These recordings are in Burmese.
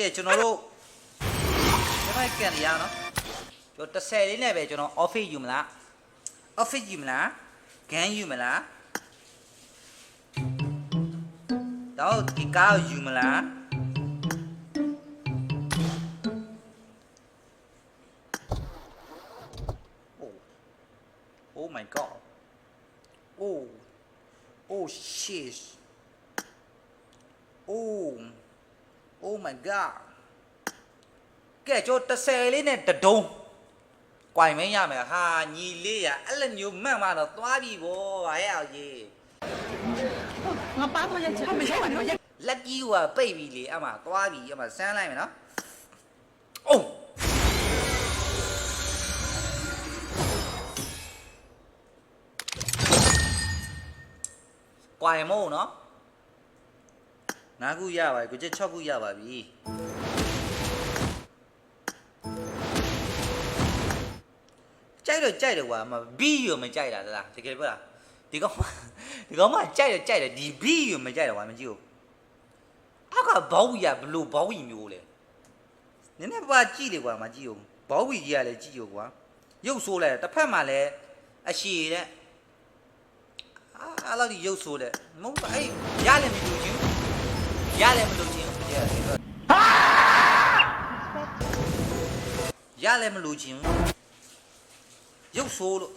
ဲကျွန်တော်တို့ကျွန်တော်ကန်ရအောင်နော်ကျွန်တော်30လေးနဲ့ပဲကျွန်တော် office ယူမလား office ယူမလား gun ယူမလားတော့ဒီကားကိုယူမလား Oh. Oh my god. Oh. Oh shit. Oh. Oh my god. ကဲကျွန်တော်30လေးနဲ့တဒုံး꽌မင်းရမယ်ဟာညီလေးရအဲ့လိုမျိုးမှန်မှတော့သွားပြီဗောဘာရဲ့အောင်ကြီးငါပါမရချင်မရပါနဲ့လက်ကြီးကပိတ်ပြီလေအမှသွားပြီအမှစမ်းလိုက်မယ်နော်အိုး꽌မို့နော် ၅ခုရပါပြီကိုကျ6ခုရပါပြီကြိုက်တော့ကြိုက်တယ်ကွာမဘီရောမကြိုက်တာသလားတကယ်ပြောတာဒီကောင်မဒီကောင်မကြိုက်တယ်ကြိုက်တယ်ဒီဘီရောမကြိုက်တော့ကွာမကြည့်ဘူးအောက်ကဘောင်းကြီးကဘလို့ဘောင်းကြီးမျိုးလဲနည်းနည်းပါကြည့်လေကွာမကြည့်ဘူးဘောင်းကြီးကြီးကလည်းကြည့်ရောကွာရုပ်ဆိုးလဲတစ်ဖက်မှာလည်းအရှည်တဲ့အာအဲ့လိုဒီရုပ်ဆိုးတဲ့မဟုတ်ဘူးအဲ့ရလည်းမလို့ချင်း ရလည်းမလို့ချင်းဟုတ်တယ်ရလည်းမလို့ချင်းရုပ်ဆိုးလို့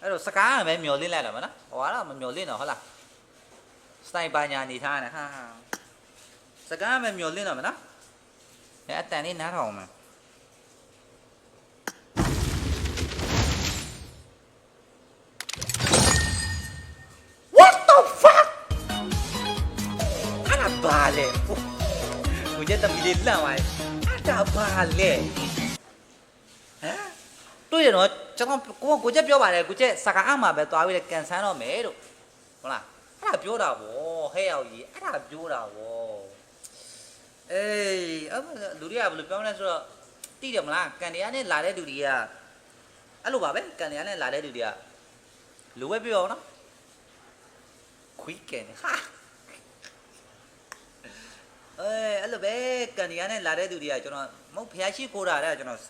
အဲ့တော့စကားကပဲမျောလင်းလိုက်တာမနော်ဟိုကတော့မမျောလင်းတော့ဟုတ်လားစတိုင်ပါညာနေထားတယ်ဟာဟာစကားကပဲမျောလင်းတော့မနော်အဲအတန်လေးနားထောင်မ လဲကိုကျက်တမီလေးလန့်သွားတယ်အဲ့ဒါဘာလဲဟမ်တွေ့တယ်နော်ကျွန်တော်ကိုကိုချက်ပြောပါတယ်ကိုချက်စကားအမှပဲသွားပြီးလဲကန်ဆန်းတော့မယ်လို့ဟုတ်လားအဲ့ဒါပြောတာဗောဟဲ့ရောက်ကြီးအဲ့ဒါပြောတာဗောအေးအဲ့လူတွေကဘယ်လိုပြောမလဲဆိုတော့တိတယ်မလားကန်တရားနဲ့လာတဲ့လူတွေကအဲ့လိုပါပဲကန်တရားနဲ့လာတဲ့လူတွေကလူပဲပြောအောင်နော်ခွီးကန်ဟာ အေးအဲ့လိုပဲကန်တရားနဲ့လာတဲ့လူတွေကကျွန်တော်မဟုတ်ဖျားရှိခိုးတာတဲ့ကျွန်တော်